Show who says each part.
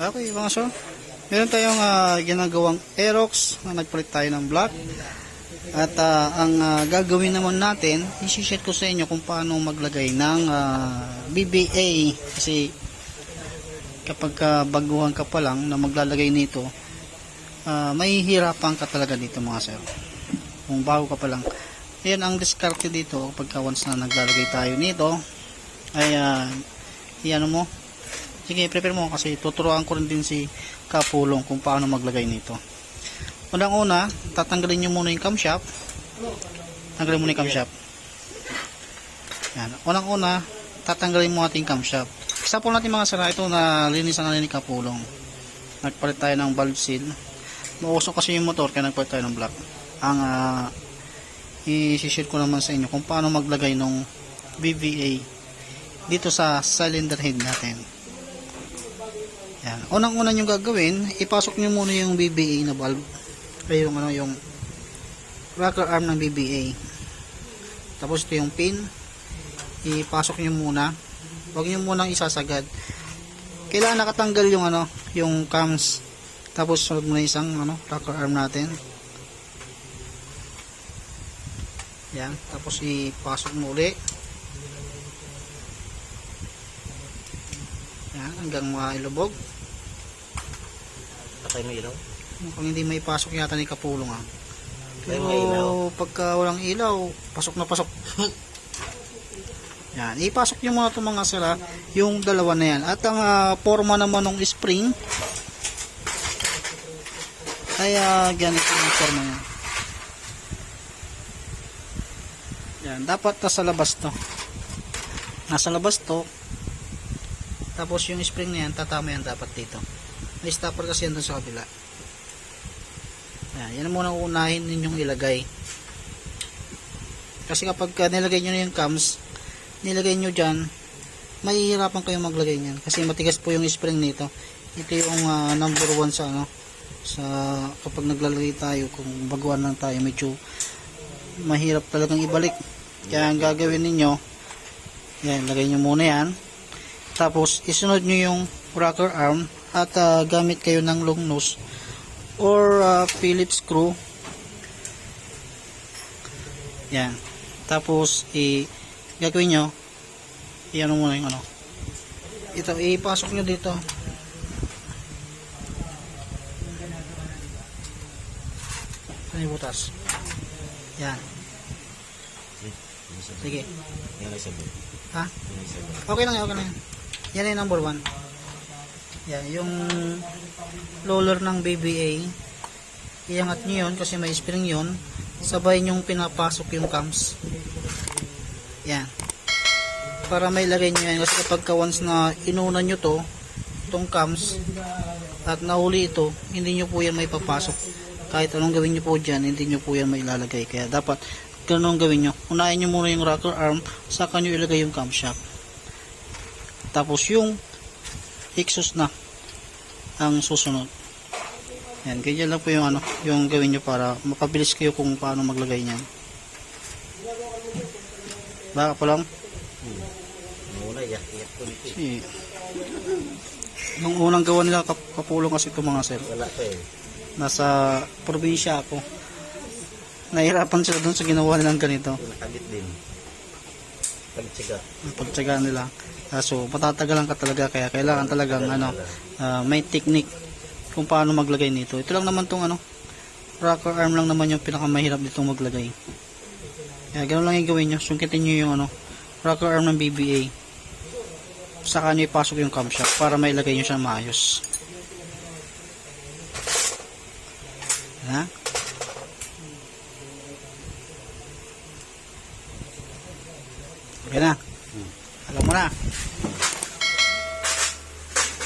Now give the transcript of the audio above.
Speaker 1: Okay, mga sir. Meron tayong ah, ginagawang Aerox na nagpalit tayo ng black. At ah, ang ah, gagawin naman natin, isi-share ko sa inyo kung paano maglagay ng ah, BBA. Kasi kapag ah, baguhan ka pa lang na maglalagay nito, ah, mahihirapan ka talaga dito mga sir. Kung bago ka pa lang. Ayan ang diskarte dito pagka once na naglalagay tayo nito ay uh, iyan mo sige prepare mo kasi tuturuan ko rin din si Kapulong kung paano maglagay nito. Unang una tatanggalin nyo muna yung camshaft tanggalin muna yung camshaft yan. Unang una tatanggalin mo ating camshaft example natin mga sara ito na linisan na ni Kapulong. Nagpalit tayo ng valve seal. Mausok kasi yung motor kaya nagpalit tayo ng black ang uh, i-share ko naman sa inyo kung paano maglagay ng BVA dito sa cylinder head natin. Yan. Unang-una nyo gagawin, ipasok nyo muna yung BBA na valve. Ay yung ano yung rocker arm ng BBA. Tapos ito yung pin. Ipasok nyo muna. Huwag nyo munang isasagad. Kailangan nakatanggal yung ano, yung cams. Tapos sunod mo na isang ano, rocker arm natin. Yan. Tapos ipasok mo uli. Yan. Hanggang mailubog.
Speaker 2: Patay mo ilaw?
Speaker 1: Kung hindi may pasok yata ni Kapulong ah. Pero pagka walang ilaw, pasok na pasok. yan. Ipasok yung mga itong mga sila, yung dalawa na yan. At ang ah, forma naman ng spring, ay ah, ganito yung forma niya. Yan, dapat nasa labas to. Nasa labas to. Tapos yung spring na yan, tatama yan dapat dito. May stopper kasi yan dun sa kabila. Yan, yan ang muna unahin ninyong ilagay. Kasi kapag uh, nilagay nyo na yung cams, nilagay nyo dyan, mahihirapan kayong maglagay niyan. Kasi matigas po yung spring nito. Ito yung ah, number one sa ano, sa kapag naglalagay tayo, kung baguhan lang tayo, medyo mahirap talagang ibalik. Kaya ang gagawin ninyo, yan, lagay nyo muna yan. Tapos, isunod nyo yung rocker arm at ah, gamit kayo ng long nose or ah, Phillips screw. Yan. Tapos, i gagawin nyo, i-ano muna yung ano. Ito, ipasok nyo dito. Ano yung butas? Yan. Sige. Ha? Okay lang yan, okay lang yan. Yan yung number one. Yan, yung roller ng BBA, iangat nyo yun kasi may spring yun. Sabay nyong pinapasok yung cams. Yan. Para may lagay nyo yan. Kasi kapag ka once na inuna nyo to, itong cams, at nahuli ito, hindi nyo po yan may papasok. Kahit anong gawin nyo po dyan, hindi nyo po yan may ilalagay. Kaya dapat, ganun gawin nyo. Unahin nyo muna yung rocker arm, saka nyo ilagay yung camshaft. Tapos yung exhaust na ang susunod. Yan, ganyan lang po yung ano, yung gawin nyo para mapabilis kayo kung paano maglagay niyan. Baka pa lang.
Speaker 2: Eh.
Speaker 1: Si, nung unang gawa nila kap- kapulong kasi ito mga sir.
Speaker 2: Eh.
Speaker 1: Nasa probinsya ako. Nahirapan sila doon sa ginawa nilang ganito.
Speaker 2: Nakabit din. Pagtsaga.
Speaker 1: Ang pagtsagaan nila. Ah, so, matatagalan ka talaga kaya kailangan talagang ano, ah, may technique kung paano maglagay nito. Ito lang naman tong ano, rocker arm lang naman yung pinakamahirap ditong maglagay. Kaya ganun lang yung gawin nyo. Sungkitin nyo yung ano, rocker arm ng BBA. Saka nyo ipasok yung camshaft para mailagay nyo siya maayos. Ha? Okay na. Alam mo na.